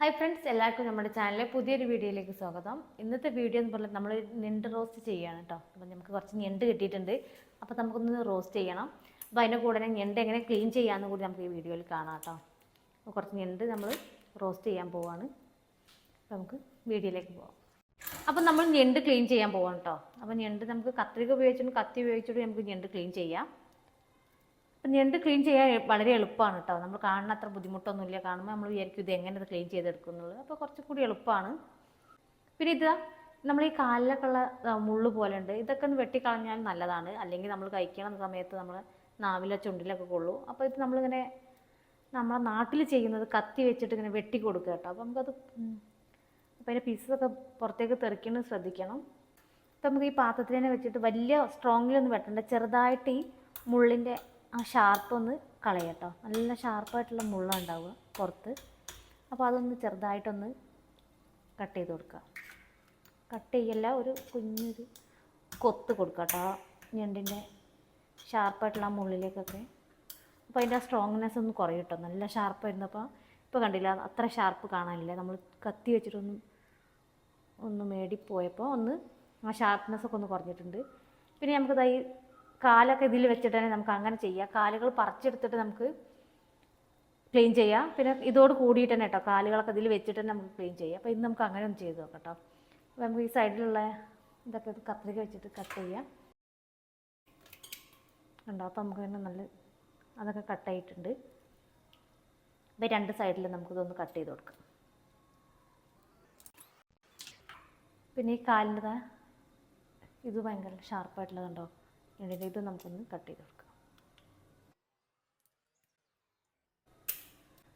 Hi friends എല്ലാവർക്കും നമ്മുടെ ചാനലിലെ പുതിയൊരു വീഡിയോയിലേക്ക് സ്വാഗതം. ഇന്നത്തെ വീഡിയോ എന്ന് പറഞ്ഞാൽ നമ്മൾ ഞണ്ട് റോസ്റ്റ് ചെയ്യുകയാണ് കേട്ടോ അപ്പം നമുക്ക് കുറച്ച് ഞണ്ട് കിട്ടിയിട്ടുണ്ട്. അപ്പോൾ നമുക്കൊന്ന് റോസ്റ്റ് ചെയ്യണം. അപ്പോൾ അതിന്റെ കൂടെ തന്നെ ഞണ്ട് എങ്ങനെ ക്ലീൻ ചെയ്യാമെന്ന് കൂടി നമുക്ക് ഈ വീഡിയോയിൽ കാണാം കേട്ടോ അപ്പോൾ കുറച്ച് ഞണ്ട് നമ്മൾ റോസ്റ്റ് ചെയ്യാൻ പോവാണ്. അപ്പോൾ നമുക്ക് വീഡിയോയിലേക്ക് പോവാം. അപ്പം നമ്മൾ ഞണ്ട് ക്ലീൻ ചെയ്യാൻ പോവാണ് കേട്ടോ അപ്പോൾ ഞണ്ട് നമുക്ക് കത്രിക ഉപയോഗിച്ചുകൊണ്ട് കത്തി ഉപയോഗിച്ചിട്ട് നമുക്ക് ഞണ്ട് ക്ലീൻ ചെയ്യാം. അപ്പം ഞണ്ട് ക്ലീൻ ചെയ്യാൻ വളരെ എളുപ്പമാണ് കേട്ടോ നമ്മൾ കാണുന്ന അത്ര ബുദ്ധിമുട്ടൊന്നുമില്ല. കാണുമ്പോൾ നമ്മൾ വിചാരിക്കും ഇത് എങ്ങനെ ഇത് ക്ലീൻ ചെയ്തെടുക്കുന്നുള്ളൂ അപ്പോൾ കുറച്ചും കൂടി എളുപ്പമാണ്. പിന്നെ ഇത് നമ്മൾ ഈ കാലിലൊക്കെ ഉള്ള ആ, മുള്ള് പോലെ ഉണ്ട്. ഇതൊക്കെ ഒന്ന് വെട്ടിക്കളഞ്ഞാൽ നല്ലതാണ്. അല്ലെങ്കിൽ നമ്മൾ കഴിക്കണ സമയത്ത് നമ്മൾ നാവിലോ ചുണ്ടിലൊക്കെ കൊള്ളൂ. അപ്പോൾ ഇത് നമ്മളിങ്ങനെ നമ്മളെ നാട്ടിൽ ചെയ്യുന്നത് കത്തി വെച്ചിട്ട് ഇങ്ങനെ വെട്ടി കൊടുക്കുക കേട്ടോ അപ്പോൾ നമുക്കത് അപ്പോൾ അതിന്റെ പീസസൊക്കെ പുറത്തേക്ക് തെറിക്കുന്നത് ശ്രദ്ധിക്കണം. അപ്പോൾ നമുക്ക് ഈ പാത്രത്തിൽ തന്നെ വെച്ചിട്ട് വലിയ സ്ട്രോങ്ങിലൊന്നും വെട്ടണ്ട. ചെറുതായിട്ട് ഈ മുള്ളിന്റെ ആ ഷാർപ്പ് ഒന്ന് കളയട്ടോ. നല്ല ഷാർപ്പായിട്ടുള്ള മുള്ള ഉണ്ടാവുക പുറത്ത്. അപ്പോൾ അതൊന്ന് ചെറുതായിട്ടൊന്ന് കട്ട് ചെയ്ത് കൊടുക്കുക. കട്ട് ചെയ്യല്ല ഒരു കുഞ്ഞൊരു കൊത്ത് കൊടുക്കുക കേട്ടോ ഞണ്ടിന്റെ ഷാർപ്പായിട്ടുള്ള ആ മുള്ളിലേക്കൊക്കെ. അപ്പോൾ അതിന്റെ ആ സ്ട്രോങ്നെസ് ഒന്ന് കുറയും കേട്ടോ നല്ല ഷാർപ്പായിരുന്നപ്പോൾ ഇപ്പോൾ കണ്ടില്ല അത്ര ഷാർപ്പ് കാണാനില്ല. നമ്മൾ കത്തി വെച്ചിട്ടൊന്ന് ഒന്ന് മേടിപ്പോയപ്പോൾ ഒന്ന് ആ ഷാർപ്പ്നെസ്സൊക്കെ ഒന്ന് കുറഞ്ഞിട്ടുണ്ട്. പിന്നെ നമുക്കിത് ഈ കാലൊക്കെ ഇതിൽ വെച്ചിട്ട് തന്നെ നമുക്ക് അങ്ങനെ ചെയ്യാം. കാലുകൾ പറിച്ചെടുത്തിട്ട് നമുക്ക് ക്ലീൻ ചെയ്യാം. പിന്നെ ഇതോട് കൂടിയിട്ട് തന്നെ കേട്ടോ കാലുകളൊക്കെ ഇതിൽ വെച്ചിട്ട് തന്നെ നമുക്ക് ക്ലീൻ ചെയ്യാം. അപ്പോൾ ഇന്ന് നമുക്ക് അങ്ങനെ ഒന്ന് ചെയ്ത് നോക്കാം കേട്ടോ. അപ്പോൾ നമുക്ക് ഈ സൈഡിലുള്ള ഇതൊക്കെ ഇത് കത്രിക വെച്ചിട്ട് കട്ട് ചെയ്യാം. ഉണ്ടോ അപ്പോൾ നമുക്ക് തന്നെ നല്ല അതൊക്കെ കട്ടായിട്ടുണ്ട് അപ്പോൾ രണ്ട് സൈഡിൽ നമുക്കിതൊന്ന് കട്ട് ചെയ്ത് കൊടുക്കാം. പിന്നെ ഈ കാലിന്റെ ഇത് ഭയങ്കര ഷാർപ്പായിട്ടുള്ളതുണ്ടോ ഇതിന്റെ ഇത് നമുക്കൊന്ന് കട്ട് ചെയ്ത് കൊടുക്കാം.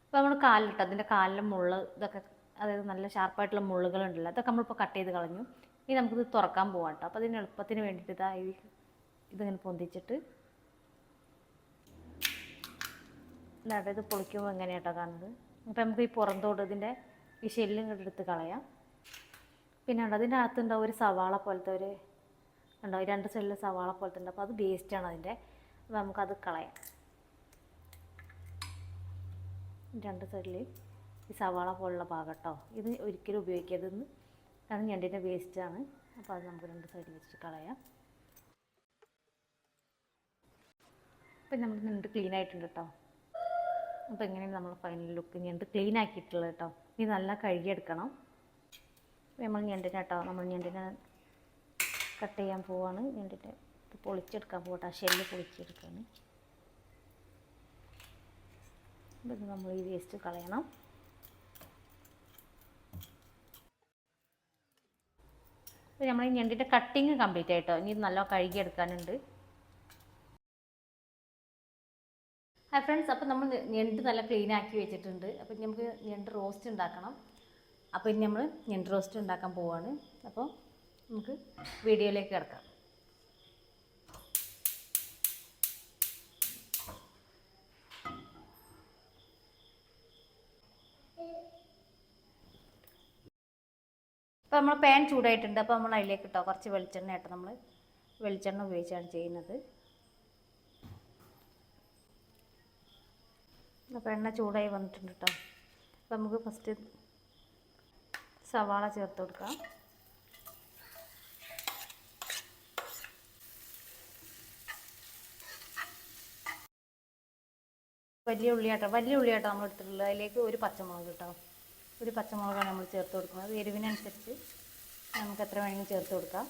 അപ്പോൾ നമ്മൾ കാലിലിട്ട് അതിന്റെ കാലിലെ മുള്ള ഇതൊക്കെ അതായത് നല്ല ഷാർപ്പായിട്ടുള്ള മുള്ളുകളുണ്ടല്ലോ അതൊക്കെ നമ്മളിപ്പോൾ കട്ട് ചെയ്ത് കളഞ്ഞു. ഇനി നമുക്കിത് തുറക്കാൻ പോകാം കേട്ടോ അപ്പോൾ അതിന് എളുപ്പത്തിന് വേണ്ടിയിട്ട് ഇതാ ഈ ഇതിങ്ങനെ പൊന്തിച്ചിട്ട് എന്നിട്ട് ഇത് പൊളിക്കുമ്പോൾ എങ്ങനെയാട്ടോ കാണുന്നത്. അപ്പോൾ നമുക്ക് ഈ പുറന്തോട് ഇതിന്റെ ഈ ഷെല്ലും ഇങ്ങോട്ട് എടുത്ത് കളയാം. പിന്നെ അതിന്റെ അകത്തുണ്ടാവും ഒരു സവാള പോലത്തെ ഒരു ഉണ്ടാവും രണ്ട് സൈഡിൽ സവാള പോലത്തെ ഉണ്ട് അപ്പോൾ അത് വേസ്റ്റ് ആണ് അതിന്റെ അപ്പോൾ നമുക്കത് കളയാം. രണ്ട് സൈഡിൽ ഈ സവാള പോലുള്ള ഭാഗം കേട്ടോ. ഇത് ഒരിക്കലും ഉപയോഗിക്കരുതെന്ന് കാരണം ഞണ്ടിന്റെ ആണ്. അപ്പോൾ അത് നമുക്ക് രണ്ട് സൈഡിൽ വെച്ചിട്ട് കളയാം. അപ്പം നമ്മൾ ഞണ്ട് ക്ലീൻ ആയിട്ടുണ്ട് കേട്ടോ. അപ്പോൾ എങ്ങനെയാണ് നമ്മൾ ഫൈനൽ ലുക്ക് ഞണ്ട് ക്ലീൻ ആക്കിയിട്ടുള്ളത് കേട്ടോ. ഇനി നല്ല കഴുകിയെടുക്കണം. നമ്മൾ ഞണ്ടിനെ കേട്ടോ നമ്മൾ ഞണ്ടിനെ കട്ട് ചെയ്യാൻ പോവാണ്. ഇത് പൊളിച്ചെടുക്കാൻ പോകട്ടെ ആ ഷെല്ല് പൊളിച്ചെടുക്കാണ്. അപ്പം നമ്മൾ ഈ വേസ്റ്റ് കളയണം. അപ്പോൾ നമ്മൾ ഈ ഞണ്ടിന്റെ കട്ടിങ് കംപ്ലീറ്റ് ആയിട്ടോ. ഇനി നല്ല കഴുകിയെടുക്കാനുണ്ട്. ഹായ് ഫ്രണ്ട്സ് അപ്പോൾ നമ്മൾ ഞണ്ട് നല്ല ക്ലീൻ ആക്കി വെച്ചിട്ടുണ്ട്. അപ്പോൾ നമുക്ക് ഞണ്ട് റോസ്റ്റ് ഉണ്ടാക്കണം. അപ്പോൾ ഇനി നമ്മൾ ഞണ്ട് റോസ്റ്റ് ഉണ്ടാക്കാൻ പോവാണ്. അപ്പോൾ നമുക്ക് വീഡിയോയിലേക്ക് കിടക്കാം. അപ്പോൾ നമ്മൾ പാൻ ചൂടായിട്ടുണ്ട്. അപ്പോൾ നമ്മൾ അതിലേക്ക് ഇട്ടോ കുറച്ച് വെളിച്ചെണ്ണ ഇട്ടോ നമ്മൾ വെളിച്ചെണ്ണ ഉപയോഗിച്ചാണ് ചെയ്യുന്നത്. അപ്പോൾ എണ്ണ ചൂടായി വന്നിട്ടുണ്ട് കേട്ടോ അപ്പോൾ നമുക്ക് ഫസ്റ്റ് സവാള ചേർത്ത് കൊടുക്കാം. വലിയ ഉള്ളിയാട്ടോ വലിയ ഉള്ളിയാട്ടോ നമ്മൾ എടുത്തിട്ടുള്ളത്. അതിലേക്ക് ഒരു പച്ചമുളക് കേട്ടോ ഒരു പച്ചമുളകാണ് നമ്മൾ ചേർത്ത് കൊടുക്കുന്നത്. എരിവിനനുസരിച്ച് നമുക്ക് എത്ര വേണമെങ്കിലും ചേർത്ത് കൊടുക്കാം.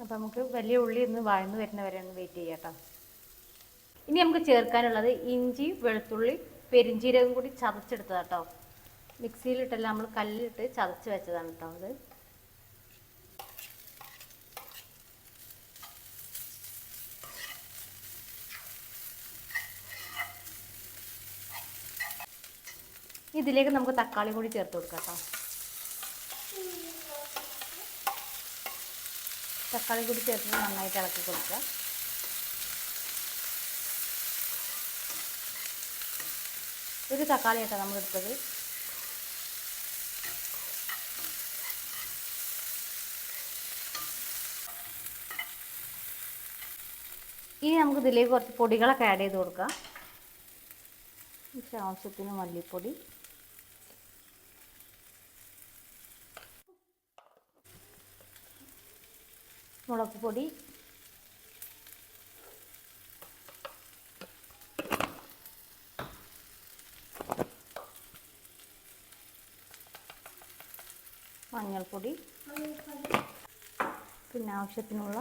അപ്പോൾ നമുക്ക് വലിയ ഉള്ളി ഒന്ന് വഴന്ന് വരുന്ന വരെ ഒന്ന് വെയിറ്റ് ചെയ്യാം ഇനി നമുക്ക് ചേർക്കാനുള്ളത് ഇഞ്ചി വെളുത്തുള്ളി പെരിഞ്ചീരകം കൂടി ചതച്ചെടുത്തതാട്ടോ മിക്സിയിലിട്ടല്ല നമ്മൾ കല്ലിലിട്ട് ചതച്ച് വെച്ചതാണ് കേട്ടോ അത്. ഇതിലേക്ക് നമുക്ക് തക്കാളി കൂടി ചേർത്ത് കൊടുക്കാം കേട്ടോ. തക്കാളി കൂടി ചേർത്ത് നന്നായിട്ട് ഇളക്കി കൊടുക്കുക ഒരു തക്കാളി കേട്ടോ നമ്മൾ എടുത്തത്. ഇനി നമുക്ക് ഇതിലേക്ക് കുറച്ച് പൊടികളൊക്കെ ആഡ് ചെയ്ത് കൊടുക്കാം. ആവശ്യത്തിന് മല്ലിപ്പൊടി. മുളക് പൊടി. മഞ്ഞൾപ്പൊടി. പിന്നെ ആവശ്യത്തിനുള്ള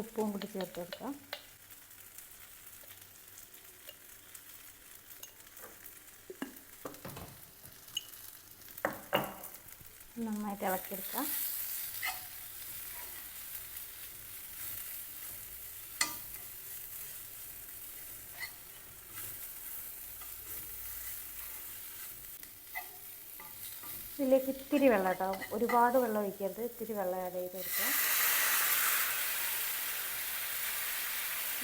ഉപ്പും കൂടി ചേർത്തെടുക്കാം. നന്നായിട്ട് ഇളക്കിയെടുക്കാം. ഇതിലേക്ക് ഇത്തിരി വെള്ളം കേട്ടോ. ഒരുപാട് വെള്ളം ഒഴിക്കരുത്. ഇത്തിരി വെള്ളം ആഡ് ചെയ്ത് കൊടുക്കുക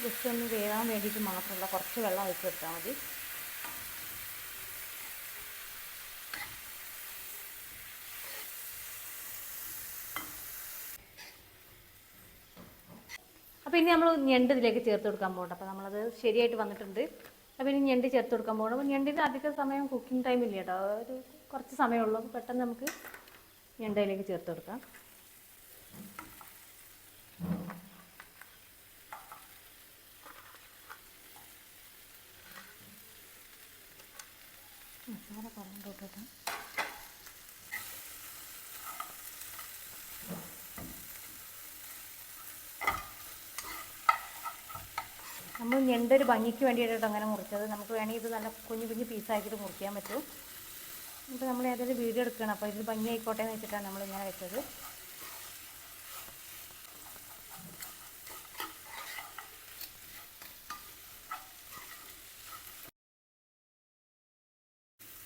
ജസ്റ്റ് ഒന്ന് വേവാൻ വേണ്ടിയിട്ട് മാത്രമുള്ള കുറച്ച് വെള്ളം ഒഴിച്ച് കൊടുത്താൽ മതി. അപ്പോൾ ഇനി നമ്മൾ ഞണ്ട് ഇതിലേക്ക് ചേർത്ത് കൊടുക്കാൻ പോകണ്ട അപ്പോൾ നമ്മളത് ശരിയായിട്ട് വന്നിട്ടുണ്ട്. അപ്പോൾ ഇനി ഞണ്ട് ചേർത്ത് കൊടുക്കാൻ പോകണം. അപ്പോൾ ഞണ്ടിന് അധിക സമയം കുക്കിംഗ് ടൈം ഇല്ല കേട്ടോ. ഒരു കുറച്ച് സമയമുള്ളൂ. അപ്പോൾ പെട്ടെന്ന് നമുക്ക് ഞണ്ടയിലേക്ക് ചേർത്ത് കൊടുക്കാം. മസാല കുറഞ്ഞു കൊടുക്കാം നമ്മൾ ഞണ്ടൊരു ഭംഗിക്ക് വേണ്ടിയിട്ടാണ് അങ്ങനെ മുറിച്ചത്. നമുക്ക് വേണമെങ്കിൽ ഇത് നല്ല കുഞ്ഞു കുഞ്ഞു പീസാക്കിയിട്ട് മുറിക്കാൻ പറ്റും. ഇപ്പോൾ നമ്മൾ ഏതൊരു വീഡിയോ എടുക്കണം അപ്പോൾ ഇതിന് ഭംഗി ആയിക്കോട്ടെ എന്ന് വെച്ചിട്ടാണ് നമ്മൾ ഇങ്ങനെ വെച്ചത്.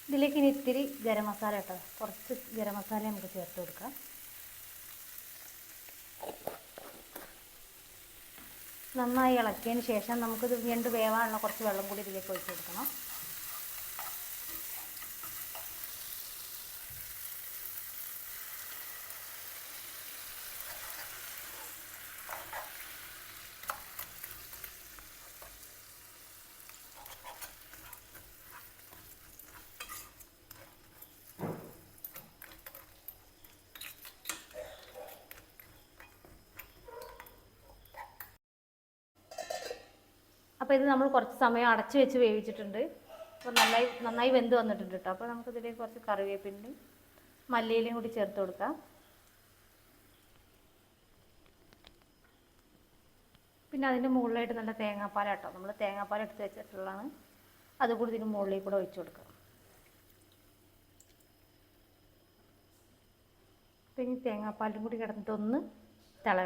ഇതിലേക്ക് ഇനി ഇത്തിരി ഗരം മസാല കേട്ടോ കുറച്ച് ഗരം മസാല നമുക്ക് ചേർത്ത് കൊടുക്കാം. നന്നായി ഇളക്കിയതിന് ശേഷം നമുക്കിത് വീണ്ടും വേവാനുള്ള കുറച്ച് വെള്ളം കൂടി ഇതിലേക്ക് ഒഴിച്ച് കൊടുക്കണം. അപ്പോൾ ഇത് നമ്മൾ കുറച്ച് സമയം അടച്ച് വെച്ച് വേവിച്ചിട്ടുണ്ട്. അപ്പോൾ നന്നായി നന്നായി വെന്ത് വന്നിട്ടുണ്ട് കേട്ടോ. അപ്പോൾ നമുക്ക് ഇതിലേക്ക് കുറച്ച് കറിവേപ്പിന്റെയും മല്ലിയിലയും കൂടി ചേർത്ത് കൊടുക്കാം. പിന്നെ അതിന്റെ മുകളിലായിട്ട് നല്ല തേങ്ങാപ്പാൽ കേട്ടോ. നമ്മൾ തേങ്ങാപ്പാൽ എടുത്ത് വെച്ചിട്ടുള്ളതാണ്. അതുകൂടി ഇതിന് മുകളിൽ കൂടെ ഒഴിച്ചു കൊടുക്കാം. പിന്നെ തേങ്ങാപ്പാലും കൂടി കിടന്നിട്ടൊന്ന് തിള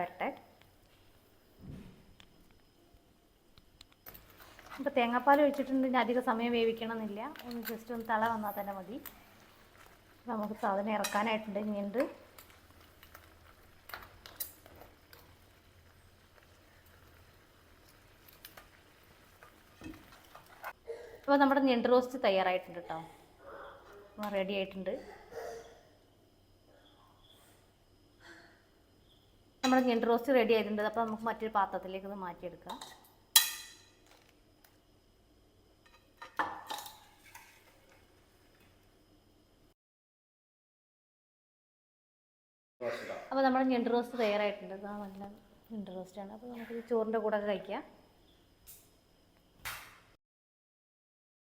അപ്പോൾ തേങ്ങാപ്പാൽ ഒഴിച്ചിട്ടുണ്ടെങ്കിൽ അധിക സമയം വേവിക്കണമെന്നില്ല. ഒന്ന് ജസ്റ്റ് ഒന്ന് തള വന്നാൽ തന്നെ മതി. നമുക്ക് സാധനം ഇറക്കാനായിട്ടുണ്ട്. ഇനിയുണ്ട് അപ്പോൾ നമ്മുടെ ഞണ്ട് റോസ്റ്റ് തയ്യാറായിട്ടുണ്ട് കേട്ടോ റെഡി ആയിട്ടുണ്ട്. നമ്മുടെ ഞണ്ട് റോസ്റ്റ് റെഡി ആയിട്ടുണ്ട്. അപ്പോൾ നമുക്ക് മറ്റൊരു പാത്രത്തിലേക്ക് ഇത് മാറ്റിയെടുക്കാം. അപ്പോൾ നമ്മുടെ ഞണ്ട് റോസ്റ്റ് തയ്യാറായിട്ടുണ്ട്. നല്ല ഞണ്ട് റോസ്റ്റാണ് അപ്പോൾ നമുക്ക് ചോറിന്റെ കൂടെ കഴിക്കാം.